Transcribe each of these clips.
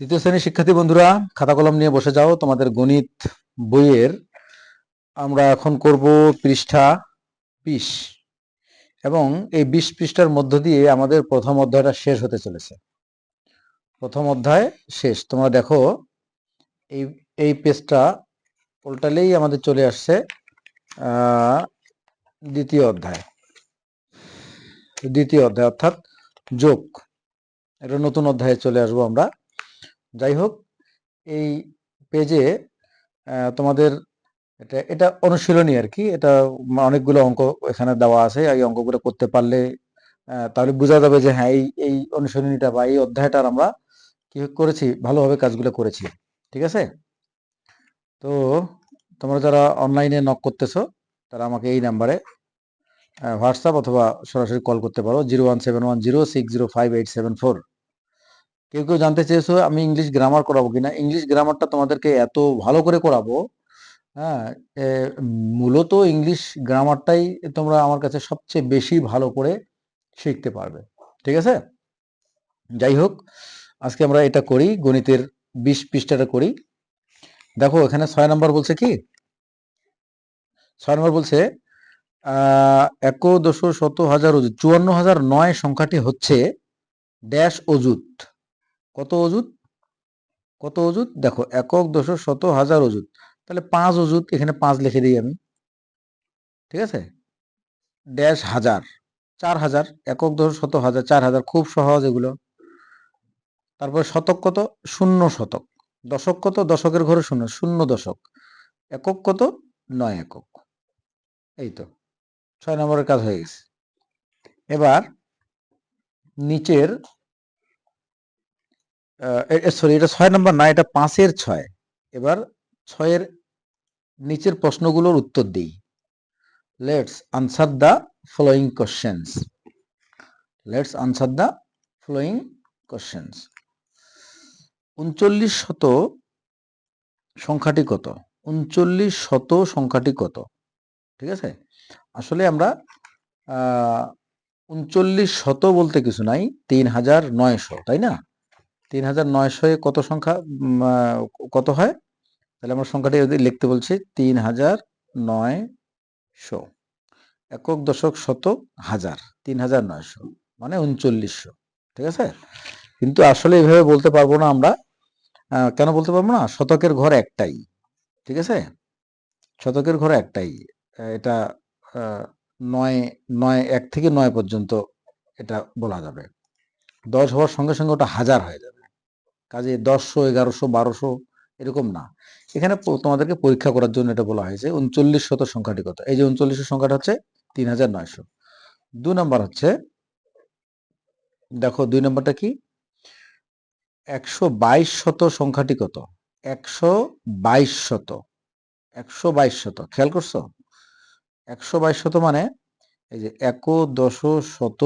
তৃতীয় শ্রেণির শিক্ষার্থী বন্ধুরা, খাতা কলম নিয়ে বসে যাও। তোমাদের গণিত বইয়ের আমরা এখন করব পৃষ্ঠা বিশ। এবং এই বিশ পৃষ্ঠার মধ্য দিয়ে আমাদের প্রথম অধ্যায়টা শেষ হতে চলেছে। প্রথম অধ্যায় শেষ। তোমরা দেখো, এই এই পেজটা উল্টালেই আমাদের চলে আসছে দ্বিতীয় অধ্যায়। দ্বিতীয় অধ্যায় অর্থাৎ যোগ। এটা নতুন অধ্যায়ে চলে আসব আমরা। যাই হোক এই পেজে তোমাদের এটা এটা অনুশীলনী আর কি। এটা অনেকগুলো অঙ্ক এখানে দেওয়া আছে। এই অঙ্কগুলো করতে পারলে তাহলে বোঝা যাবে যে হ্যাঁ এই এই অনুশীলনীটা বা এই অধ্যায়টার আমরা কি করেছি, ভালোভাবে কাজগুলো করেছি। ঠিক আছে? তো তোমরা যারা অনলাইনে নক করতেছো, তারা আমাকে এই নাম্বারে হোয়াটসঅ্যাপ অথবা সরাসরি কল করতে পারো। Zero one seven one zero six zero five eight seven four কেউ কেউ জানতে চেয়েছো আমি ইংলিশ গ্রামার করাবো কিনা? ইংলিশ গ্রামারটা তোমাদেরকে এত ভালো করে করাবো হ্যাঁ মূলত ইংলিশ গ্রামারটাই তোমরা আমার কাছে সবচেয়ে বেশি ভালো করে শিখতে পারবে, ঠিক আছে? যাই হোক, আজকে আমরা এটা করি, গণিতের বিশ পৃষ্ঠাটা করি। দেখো, এখানে ছয় নম্বর বলছে কি? ছয় নম্বর বলছে এক দশ শত হাজার অজুত চুয়ান্ন হাজার নয় সংখ্যাটি হচ্ছে ড্যাশ অজুত কত অজুত কত অজুত দেখো, একক দশ শত হাজার অজুত তাহলে পাঁচ অজুত এখানে পাঁচ লিখে দিই আমি। ঠিক আছে? ড্যাশ হাজার, চার হাজার, একক দশ শত হাজার, চার হাজার, খুব সহজ এগুলো। তারপর শতক কত? শূন্য শতক। দশক কত? দশকের ঘরে শূন্য শূন্য দশক। একক কত? নয় একক। এই তো, ছয় নম্বরের কাজ হয়ে গেছে। এবার নিচের সরি এটা ছয় নম্বর না, এটা পাঁচের ছয়। এবার ছয়ের নিচের প্রশ্নগুলোর উত্তর দিই। Let's answer the following questions let's answer the following questions উনচল্লিশ শত সংখ্যাটি কত? উনচল্লিশ শত সংখ্যাটি কত? ঠিক আছে? আসলে আমরা উনচল্লিশ শত বলতে কিছু নাই, তিন হাজার নয়শো, তাই না? তিন হাজার নয়শো কত সংখ্যা কত হয়? তাহলে আমরা সংখ্যাটি যদি লিখতে বলছি, তিন হাজার নয়শো। একক দশক শতক হাজার, তিন হাজার নয়শো মানে উনচল্লিশশো, ঠিক আছে? কিন্তু আসলে এভাবে বলতে পারব না আমরা। কেন বলতে পারব না? শতকের ঘর একটাই, ঠিক আছে? শতকের ঘর একটাই এটা নয় নয়, এক থেকে নয় পর্যন্ত এটা বলা যাবে। দশ হওয়ার সঙ্গে সঙ্গে ওটা হাজার হয়ে যাবে। কাজে দশশো, এগারোশো, বারোশো এরকম না। এখানে তোমাদেরকে পরীক্ষা করার জন্য এটা বলা হয়েছে, উনচল্লিশ শত সংখ্যাটি কত এই যে উনচল্লিশ সংখ্যাটা হচ্ছে তিন হাজার নয়শো। দু নম্বর হচ্ছে, দেখো দুই নম্বরটা কি? একশো বাইশ শত সংখ্যাটি কত একশো বাইশ শত। একশো বাইশ শত। খেয়াল করছ? একশো বাইশ শত মানে এই যে এক দশ শত,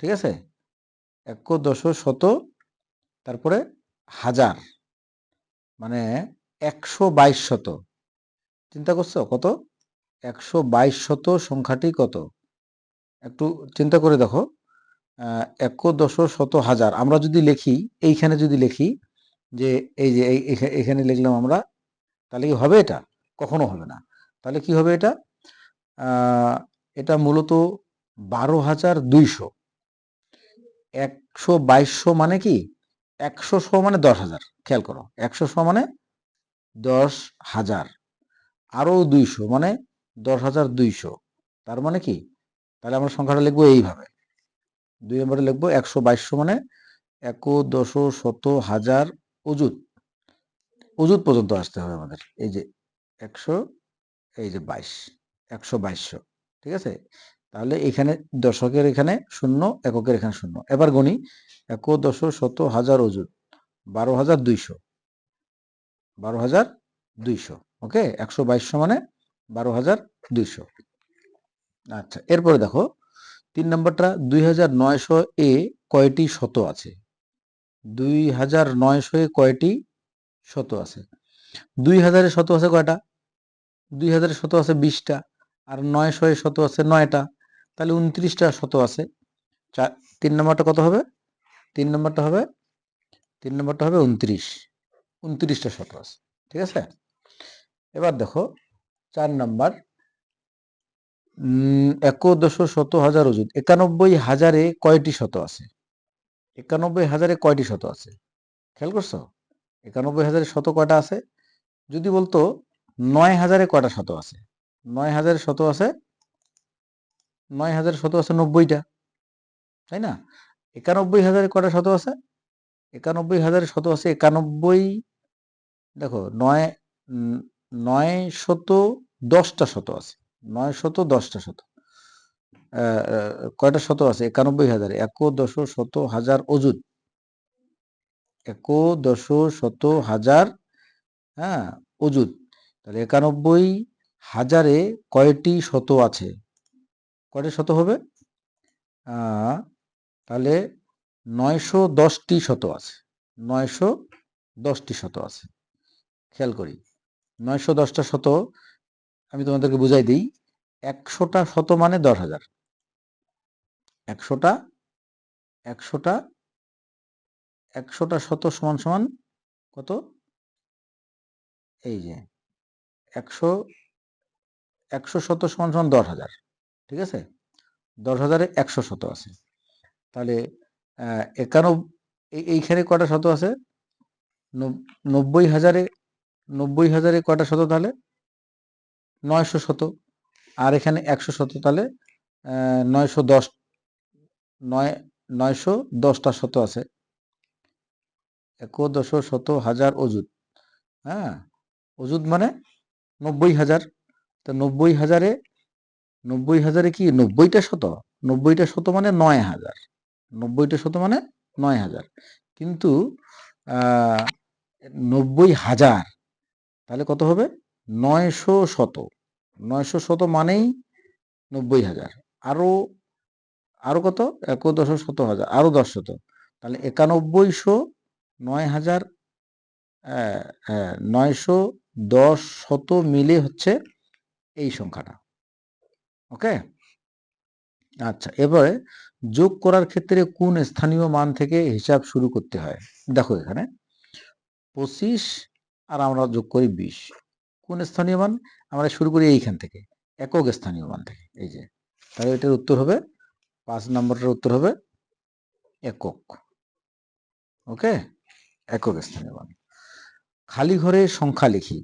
ঠিক আছে? এক দশ শত তারপরে হাজার মানে একশো বাইশ শত। চিন্তা করছ? কত? একশো বাইশ শত সংখ্যাটি কত? একটু চিন্তা করে দেখো। আহ, এক দশ শত হাজার। আমরা যদি লিখি এইখানে যদি লিখি যে এই যে এখানে লিখলাম আমরা তাহলে কি হবে এটা? কখনো হবে না। তাহলে কি হবে এটা? এটা মূলত বারো হাজার দুইশো। একশো বাইশশো মানে কি? একশো শো মানে দশ হাজার, খেয়াল করো, একশো শো মানে দশ হাজার আরও দুইশো মানে দশ হাজার দুইশো, তার মানে কি? তাহলে আমরা সংখ্যাটা লিখব এইভাবে। দুই নম্বরে লিখব একশো বাইশশো মানে এক দশ শত হাজার অজুত অজুত পর্যন্ত আসতে হবে আমাদের, এই যে একশো, এই যে বাইশ, একশো বাইশশো, ঠিক আছে? তাহলে এখানে দশকের এখানে শূন্য, এককের এখানে শূন্য। এবার গণি এক দশ শত হাজার ওজন, বারো হাজার দুইশো। বারো হাজার দুইশো, ওকে? একশো বাইশশো মানে বারো হাজার দুইশো। আচ্ছা এরপরে দেখো, তিন নম্বরটা, দুই হাজার নয়শো এ কয়টি শত আছে? দুই হাজার নয়শো এ কয়টি শত আছে? দুই হাজারের শত আছে কয়টা? দুই হাজারের শত আছে বিশটা, আর নয়শো শত আছে নয়টা। তাহলে উনত্রিশটা শত আছে। চার, তিন নম্বরটা কত হবে? তিন নম্বরটা হবে, তিন নম্বরটা হবে উনত্রিশ। উনত্রিশটা শত আছে, ঠিক আছে? এবার দেখো, চার নাম্বার। একদশ শত হাজার ওজুদ একানব্বই হাজারে কয়টি শত আছে? একানব্বই হাজারে কয়টি শত আছে? খেয়াল করছ? একানব্বই হাজারে শত কয়টা আছে? যদি বলতো, নয় হাজারে কয়টা শত আছে? নয় হাজারে শত আছে নয় হাজার শত আছে নব্বইটা। তাই না? একানব্বই হাজারে কয়টা শত আছে? একানব্বই হাজারে শত আছে একানব্বই, দেখো, নয় নয় শত দশটা শত আছে। নয় শত দশটা শত। কয়টা শত আছে? একানব্বই হাজার। এক দশ শত হাজার অজুদ এক দশ শত হাজার হ্যাঁ অজুদ তাহলে একানব্বই হাজারে কয়টি শত আছে? কয়টি শত হবে? তাহলে নয়শো দশটি শত আছে। নয়শো দশটি শত আছে। খেয়াল করি। নয়শো দশটা শত আমি তোমাদেরকে বুঝাই দিই, একশোটা শত মানে দশ হাজার। একশোটা একশোটা একশোটা শত সমান সমান কত? এই যে, একশো একশো শত সমান সমান দশ হাজার। ঠিক আছে? দশ হাজারে একশো শত আছে। তাহলে একানব্বই এইখানে কটা শত আছে? নব- নব্বই হাজারে নব্বই হাজারে কটা শত তাহলে? নয়শো শত। আর এখানে একশো শত তাহলে নয়শো দশ, নয়, নয়শো দশটা শত আছে। একদশ শত হাজার অজুদ হ্যাঁ? অজুদ মানে নব্বই হাজার। তো নব্বই হাজারে নব্বই হাজারে কি? নব্বইটা শত। নব্বইটা শত মানে নয় হাজার। নব্বইটা শত মানে নয় হাজার। কিন্তু নব্বই হাজার, তাহলে কত হবে? নয়শো শত। নয়শো শত মানেই নব্বই হাজার। আরও আরও কত? একদশ শত হাজার। আরও দশ শত। তাহলে একানব্বইশো নয় হাজার নয়শো দশ শত মিলে হচ্ছে এই সংখ্যাটা। ওকে? আচ্ছা এবারে যোগ করার ক্ষেত্রে কোন স্থানীয় মান থেকে হিসাব শুরু করতে হয়? দেখো এখানে, পঁচিশ আর আমরা যোগ করি বিশ। কোন স্থানীয় মান? আমরা শুরু করি এইখান থেকে, একক স্থানীয় মান থেকে, এই যে। তাহলে এটার উত্তর হবে, পাঁচ নম্বরটার উত্তর হবে একক, ওকে? একক স্থানীয় মান। খালি ঘরে সংখ্যা লিখি,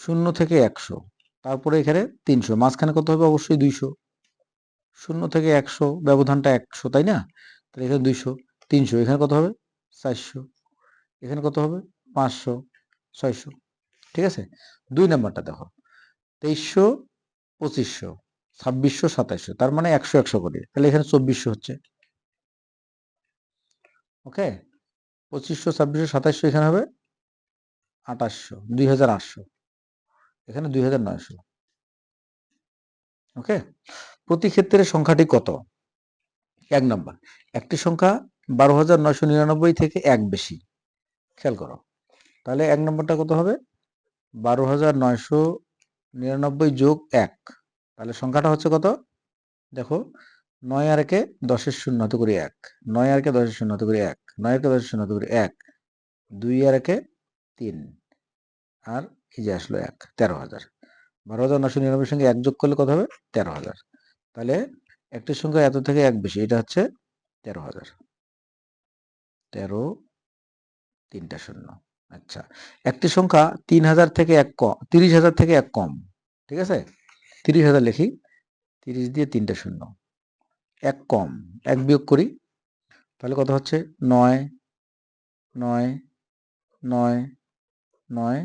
শূন্য থেকে একশো। তারপরে এখানে তিনশো, মাঝখানে কত হবে? অবশ্যই দুইশো। শূন্য থেকে একশো, ব্যবধানটা একশো, তাই না? তাহলে এখানে দুইশো, তিনশো, এখানে কত হবে? চারশো। এখানে কত হবে? পাঁচশো, ছয়শো। ঠিক আছে? দুই নাম্বারটা দেখো। তেইশশো, পঁচিশশো, ছাব্বিশশো, সাতাইশশো, তার মানে একশো একশো করে। তাহলে এখানে চব্বিশশো হচ্ছে। ওকে? পঁচিশশো, ছাব্বিশশো, সাতাইশশো, এখানে হবে আঠাশশো দুই হাজার আটশো। এখানে দুই হাজার নয়শো ওকে প্রতি ক্ষেত্রে সংখ্যাটি কত? এক নম্বর। একটি সংখ্যা বারো হাজার নয়শো নিরানব্বই থেকে এক বেশি। খেয়াল করো। তাহলে এক নম্বরটা কত হবে? বারো হাজার নয়শো নিরানব্বই যোগ এক। তাহলে সংখ্যাটা হচ্ছে কত? দেখো, নয় আর একে দশের শূন্য হতে করি এক। নয় আর কে দশের শূন্য হতে করি এক। নয় একে দশের শূন্য হতে করি এক। দুই আর একে তিন। আর যে আসলো এক, তেরো হাজার। বারো হাজার নশো নিরানব্বই সঙ্গে এক যোগ করলে কত হবে? তেরো হাজার। তাহলে একটি সংখ্যা এত থেকে এক বেশি, এটা হচ্ছে তেরো হাজার। তেরো তিনটা শূন্য আচ্ছা। একটি সংখ্যা তিন হাজার থেকে এক কম তিরিশ হাজার থেকে এক কম, ঠিক আছে? তিরিশ হাজার লিখি, তিরিশ দিয়ে তিনটা শূন্য। এক কম, এক বিয়োগ করি, তাহলে কত হচ্ছে? নয় নয় নয় নয়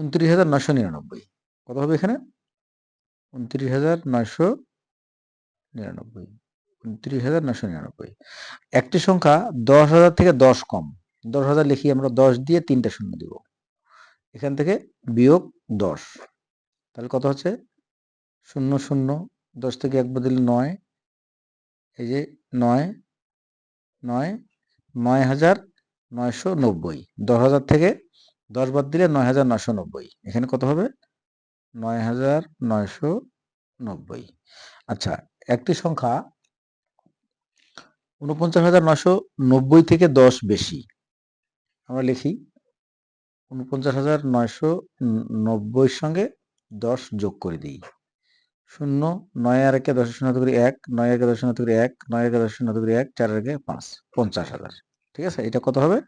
উনত্রিশ হাজার নয়শো নিরানব্বই। কত হবে এখানে? উনত্রিশ হাজার নয়শো নিরানব্বই। উনত্রিশ হাজার নয়শো নিরানব্বই। একটি সংখ্যা দশ হাজার থেকে দশ কম। দশ হাজার লিখি আমরা দশ দিয়ে তিনটা শূন্য দিব। এখান থেকে বিয়োগ দশ। তাহলে কত হচ্ছে? শূন্য শূন্য। দশ থেকে এক বদলে নয়। এই যে নয় নয় নয় হাজার নয়শো নব্বই। দশ হাজার থেকে দশ বাদ দিলে নয় হাজার নয়শো নব্বই। এখানে কত হবে? নয় হাজার নয়শো নব্বই। আচ্ছা একটি সংখ্যা উনপঞ্চাশ হাজার নয়শো নব্বই থেকে দশ বেশি। আমরা লিখি উনপঞ্চাশ হাজার নয়শো নব্বইয়ের সঙ্গে দশ যোগ করে দিই। শূন্য, নয় আর একে দশের শূন্য করি এক, নয় একে দশের শূন্য এক, নয় একে দশের শূন্য এক, চার একে পাঁচ, পঞ্চাশ হাজার। ঠিক আছে? এটা কত হবে?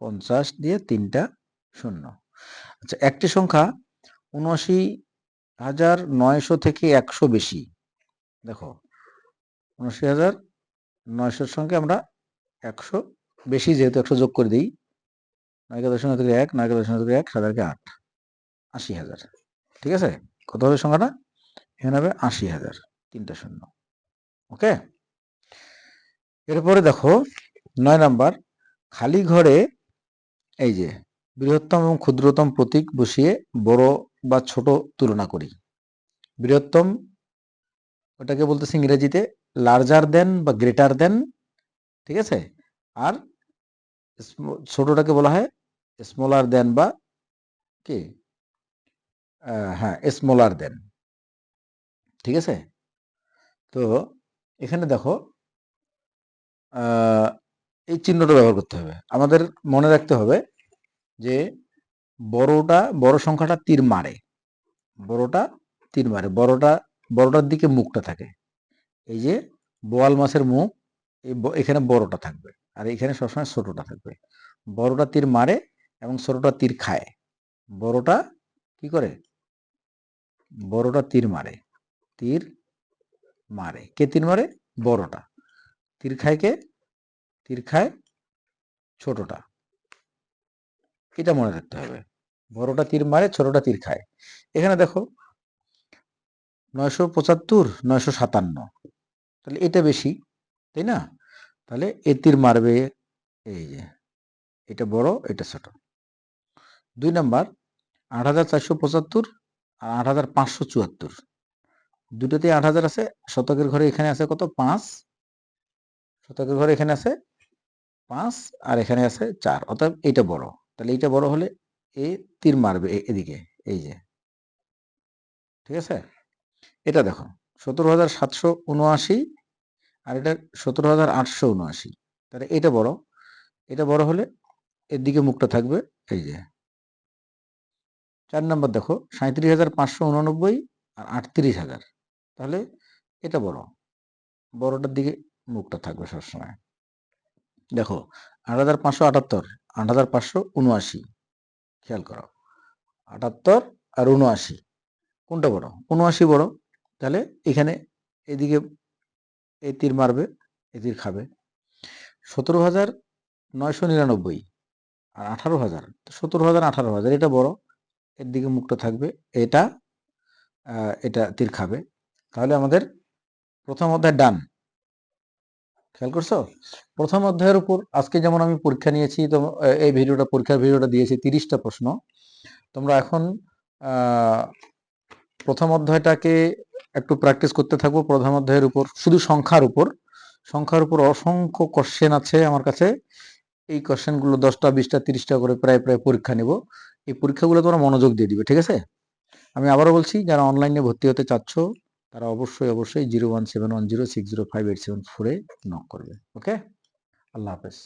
পঞ্চাশ দিয়ে তিনটা শূন্য। আচ্ছা একটি সংখ্যা উনআশি হাজার নয়শো থেকে একশো বেশি। দেখো, উনআশি হাজার নয়শোর সঙ্গে আমরা একশো বেশি যেহেতু একশো যোগ করে দিই নয়কে দশমিক থেকে এক নয়কে দশমিক থেকে এক সাতারকে আট, আশি হাজার। ঠিক আছে? কত হবে সংখ্যাটা? এখানে হবে আশি হাজার, তিনটা শূন্য। ওকে? এরপরে দেখো, নয় নাম্বার, খালি ঘরে, এই যে বৃহত্তম এবং ক্ষুদ্রতম প্রতীক বসিয়ে বড় বা ছোট তুলনা করি। বৃহত্তম, ওটাকে বলতেছে ইংরেজিতে লার্জার দেন বা গ্রেটার দেন ঠিক আছে? আর ছোটটাকে বলা হয় স্মলার দেন বা কি? হ্যাঁ স্মলার দেন ঠিক আছে? তো এখানে দেখো এই চিহ্নটা ব্যবহার করতে হবে। আমাদের মনে রাখতে হবে যে বড়টা, বড় সংখ্যাটা তীর মারে। বড়টা তীর মারে। বড়টা, বড়টার দিকে মুখটা থাকে। এই যে বোয়াল মাছের মুখ এখানে বড়টা থাকবে আর এখানে সবসময় ছোটটা থাকবে। বড়টা তীর মারে এবং ছোটটা তীর খায়। বড়টা কি করে? বড়টা তীর মারে। তীর মারে। কে তীর মারে? বড়টা। তীর খায় কে? তীর খায় ছোটটা। এটা মনে রাখতে হবে। বড়টা তীর মারে, ছোটটা তীর খায়। এখানে দেখো, নয়শো পঁচাত্তর, নয়শো সাতান্ন। তাহলে এটা বেশি, তাই না? তাহলে এ তীর মারবে এই যে, এটা বড়, এটা ছোট। দুই নাম্বার, আট হাজার চারশো পঁচাত্তর আর আট হাজার পাঁচশো চুয়াত্তর। দুটোতে আট হাজার আছে, শতকের ঘরে এখানে আছে কত? পাঁচ। শতকের ঘরে এখানে আছে পাঁচ, আর এখানে আছে চার অর্থাৎ এটা বড়। তাহলে এইটা বড় হলে এ তীর মারবে এদিকে, এই যে। ঠিক আছে? এটা দেখো, সতেরো হাজার সাতশো উনআশি আর এটা সতেরো হাজার আটশো উনআশি। তাহলে এটা বড় এটা বড় হলে এর দিকে মুখটা থাকবে এই যে। চার নম্বর দেখো সাঁত্রিশ হাজার পাঁচশো উননব্বই আর আটত্রিশ হাজার। তাহলে এটা বড়, বড়টার দিকে মুখটা থাকবে সবসময়। দেখো, আট হাজার পাঁচশো আটাত্তর, আট হাজার পাঁচশো উনআশি। খেয়াল করো, আটাত্তর আর উনআশি, কোনটা বড়? উনআশি বড়, তাহলে এখানে এদিকে এই তীর মারবে এই তীর খাবে। সতেরো হাজার নয়শো নিরানব্বই আর আঠারো হাজার সতেরো হাজার, আঠারো হাজার, এটা বড়, এর দিকে মুখটা থাকবে, এটা এটা তীর খাবে। তাহলে আমাদের প্রথম অধ্যায় ডান। খেয়াল করছ? প্রথম অধ্যায়ের উপর আজকে যেমন আমি পরীক্ষা নিয়েছি, তো এই ভিডিওটা, পরীক্ষার ভিডিওটা দিয়েছি তিরিশটা প্রশ্ন। তোমরা এখন প্রথম অধ্যায়টাকে একটু প্র্যাকটিস করতে থাকব প্রথম অধ্যায়ের উপর, শুধু সংখ্যার উপর। সংখ্যার উপর অসংখ্য কোশ্চেন আছে আমার কাছে। এই কোশ্চেনগুলো দশটা, বিশটা, তিরিশটা করে প্রায় প্রায় পরীক্ষা নিব। এই পরীক্ষাগুলো তোমরা মনোযোগ দিয়ে দিবে, ঠিক আছে? আমি আবারও বলছি, যারা অনলাইনে ভর্তি হতে চাচ্ছ তারা অবশ্যই অবশ্যই zero one seven one zero six zero five eight seven ফোরে নক করবে। ওকে আল্লাহ হাফেজ।